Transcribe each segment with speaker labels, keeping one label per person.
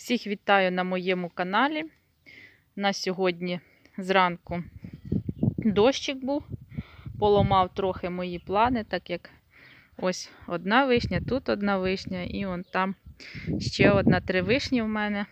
Speaker 1: Всіх вітаю на моєму каналі. На сьогодні зранку дощик був, поламав трохи мої плани, так як ось одна вишня, тут одна вишня, і вон там ще одна три вишні в мене.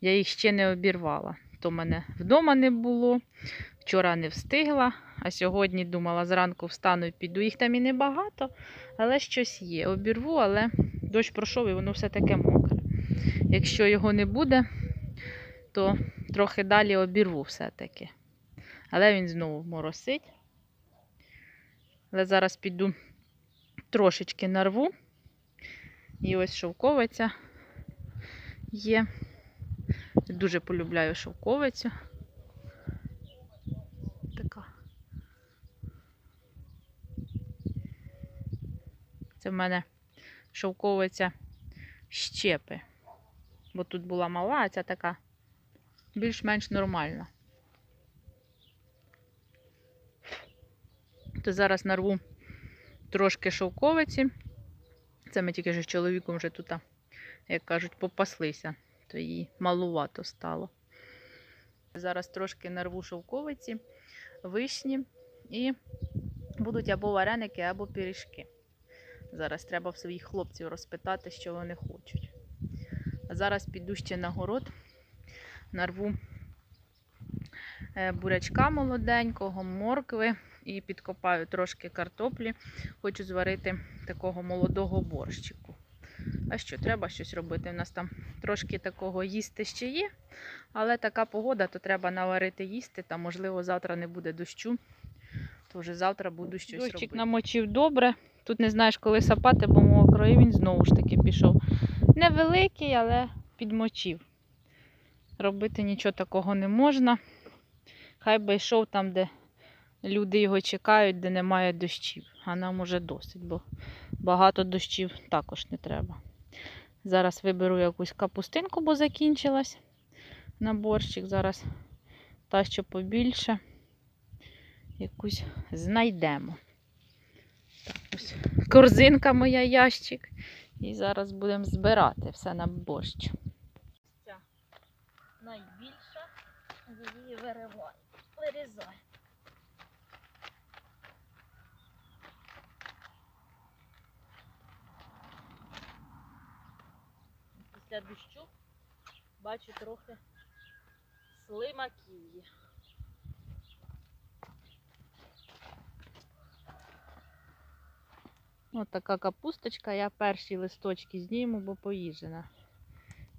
Speaker 1: Я їх ще не обірвала. То мене вдома не було, вчора не встигла, а сьогодні думала, зранку встану і піду. Їх там і небагато, але щось є. Обірву, але дощ пройшов і воно все таке мокре. Якщо його не буде, то трохи далі обірву все-таки. Але він знову моросить. Але зараз піду трошечки нарву. І ось шовковиця є. Дуже полюбляю шовковицю. Така. Це в мене шовковиця щепи. Бо тут була мала, а ця така більш-менш нормальна. То зараз нарву трошки шовковиці. Це ми тільки ж з чоловіком вже тут, як кажуть, попаслися, то їй малувато стало. Зараз трошки нарву шовковиці, вишні і будуть або вареники, або пиріжки. Зараз треба в своїх хлопців розпитати, що вони хочуть. Зараз піду ще на город, нарву е, бурячка молоденького, моркви і підкопаю трошки картоплі. Хочу зварити такого молодого борщику. А що, треба щось робити? У нас там трошки такого їсти ще є, але така погода, то треба наварити їсти, та можливо завтра не буде дощу. То вже завтра буду щось
Speaker 2: Дощик
Speaker 1: робити.
Speaker 2: намочив добре. Тут не знаєш, коли сапати, бо мокро, і він знову ж таки пішов. Невеликий, але підмочив. Робити нічого такого не можна. Хай би йшов там, де люди його чекають, де немає дощів. А нам уже досить, бо багато дощів також не треба. Зараз виберу якусь капустинку, бо закінчилась на борщик. Зараз та, що побільше, якусь знайдемо. Так, ось корзинка моя ящик. І зараз будемо збирати все на борщ. Ця найбільша, її виривай, вирізай. Після дощу бачу трохи слимаків. Ось така капусточка. Я перші листочки зніму, бо поїжджена.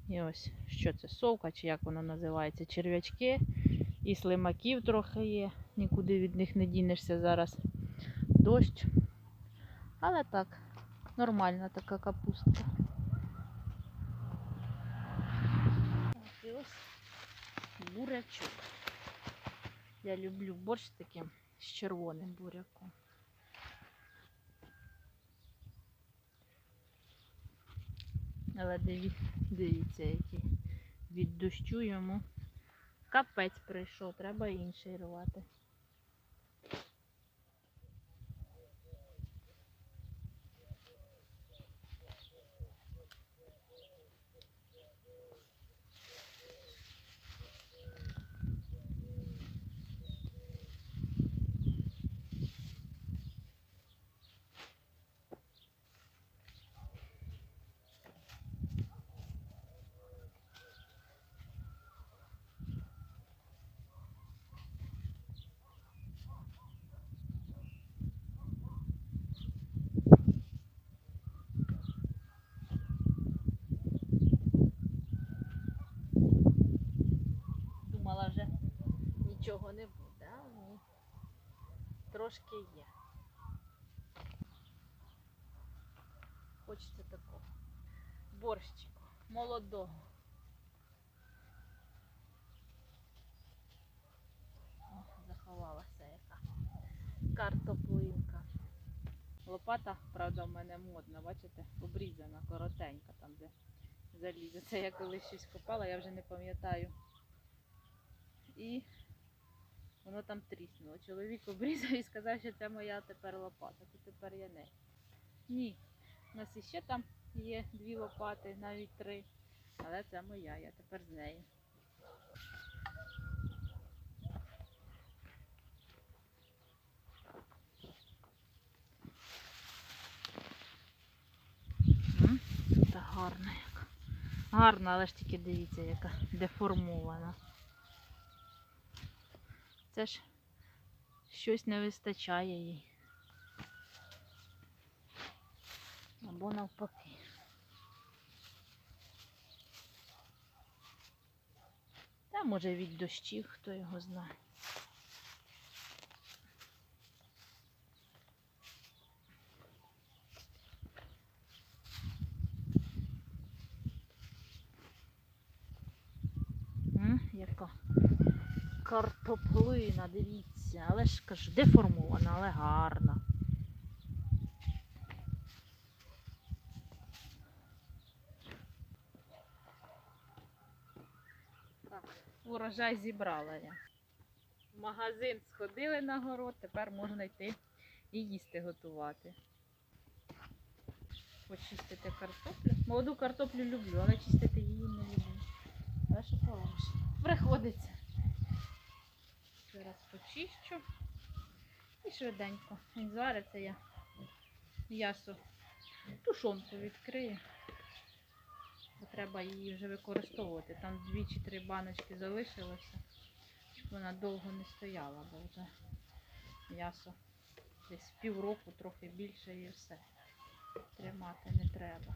Speaker 2: І ось, що це, совка, чи як воно називається, черв'ячки. І слимаків трохи є. Нікуди від них не дінешся зараз дощ. Але так, нормальна така капустка. І ось бурячок. Я люблю борщ таким з червоним буряком. Але диві- дивіться, який від дощу йому капець прийшов, треба інший рвати. Думала вже нічого не буде, а ні. Трошки є. Хочеться такого. Борщику молодого. О, заховалася яка картоплинка. Лопата, правда, в мене модна, бачите, обрізана, коротенька там, де залізо. Це я колись щось копала, я вже не пам'ятаю. І воно там тріснуло. Чоловік обрізав і сказав, що це моя тепер лопата, то тепер я не. Ні. У нас іще там є дві лопати, навіть три.
Speaker 1: Але це моя, я тепер з нею. М, гарна яка. Гарна, але ж тільки дивіться, яка деформована. Це ж щось не вистачає їй. Або навпаки. Та може від дощів, хто його знає. М, Яка картоплина, дивіться, але ж кажу, деформована, але гарна. Так, урожай зібрала я. В магазин сходили на город, тепер можна йти і їсти готувати. Почистити картоплю. Молоду картоплю люблю, але чистити її не люблю. Приходиться. Зараз почищу і швиденько. Він звариться я м'ясо тушонку відкрию. Бо треба її вже використовувати. Там дві чи три баночки залишилося, щоб вона довго не стояла, бо вже м'ясо десь півроку, трохи більше і все. Тримати не треба.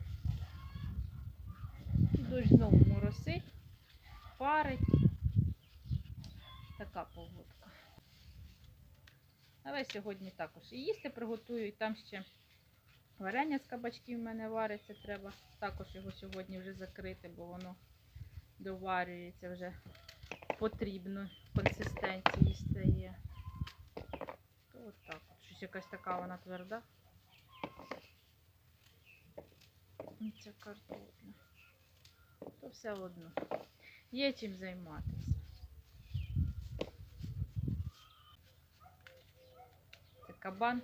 Speaker 1: Дощ знову моросить, парить. Така погодка. Але сьогодні також і їсти приготую, і там ще варення з кабачків в мене вариться. Треба також його сьогодні вже закрити, бо воно доварюється вже потрібно консистенції стає. То от так. Щось якась така вона тверда. Ця картопля. То все одно. Є чим займатися. Це кабан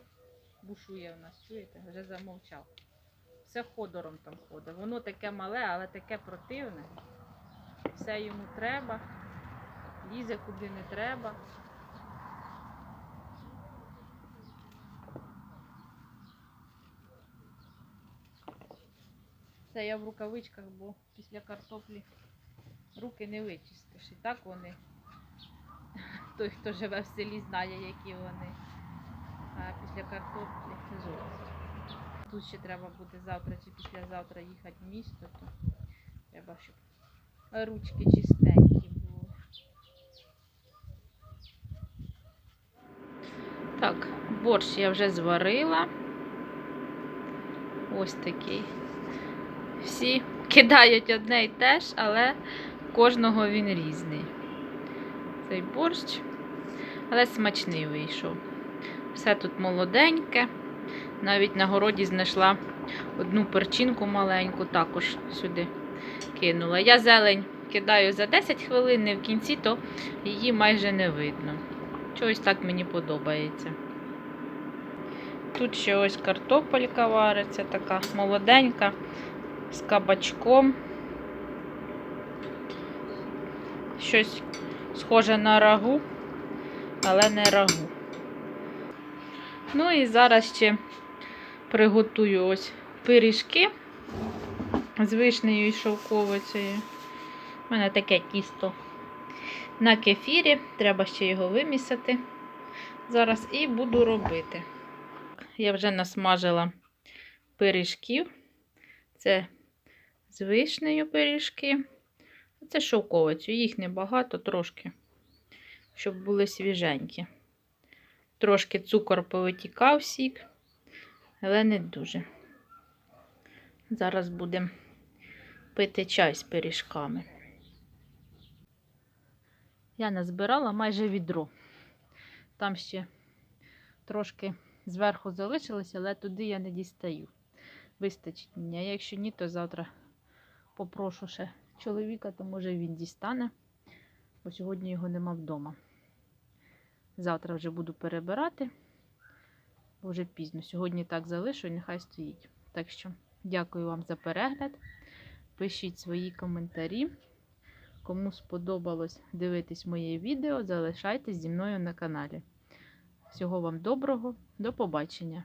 Speaker 1: бушує у нас, чуєте? Вже замовчав. Все ходором там ходить. Воно таке мале, але таке противне. Все йому треба. Лізе куди не треба. Це я в рукавичках, бо після картоплі руки не вичистиш. І так вони. Той, хто живе в селі, знає, які вони. А після картоплі зовсім. Тут ще треба буде завтра чи післязавтра їхати в місто, то треба, щоб ручки чистенькі були. Так, борщ я вже зварила. Ось такий. Всі кидають одне і те ж, але кожного він різний. Цей борщ, але смачний вийшов. Все тут молоденьке. Навіть на городі знайшла одну перчинку маленьку, також сюди кинула. Я зелень кидаю за 10 хвилин, не в кінці, то її майже не видно. Чогось так мені подобається. Тут ще ось картопелька вариться, така молоденька, з кабачком. Щось схоже на рагу, але не рагу. Ну і зараз ще приготую ось пиріжки з вишнею і шовковицею. У мене таке тісто на кефірі, треба ще його вимісити зараз і буду робити. Я вже насмажила пиріжків. Це з вишнею пиріжки. Це шовковицю. Їх небагато, трошки, щоб були свіженькі. Трошки цукор повитікав сік, але не дуже. Зараз будемо пити чай з пиріжками. Я назбирала майже відро. Там ще трошки зверху залишилось, але туди я не дістаю. Вистачить мені. Якщо ні, то завтра попрошу ще чоловіка, то може він дістане, бо сьогодні його нема вдома. Завтра вже буду перебирати, бо вже пізно. Сьогодні так залишу нехай стоїть. Так що, дякую вам за перегляд. Пишіть свої коментарі. Кому сподобалось дивитись моє відео, залишайтесь зі мною на каналі. Всього вам доброго, до побачення!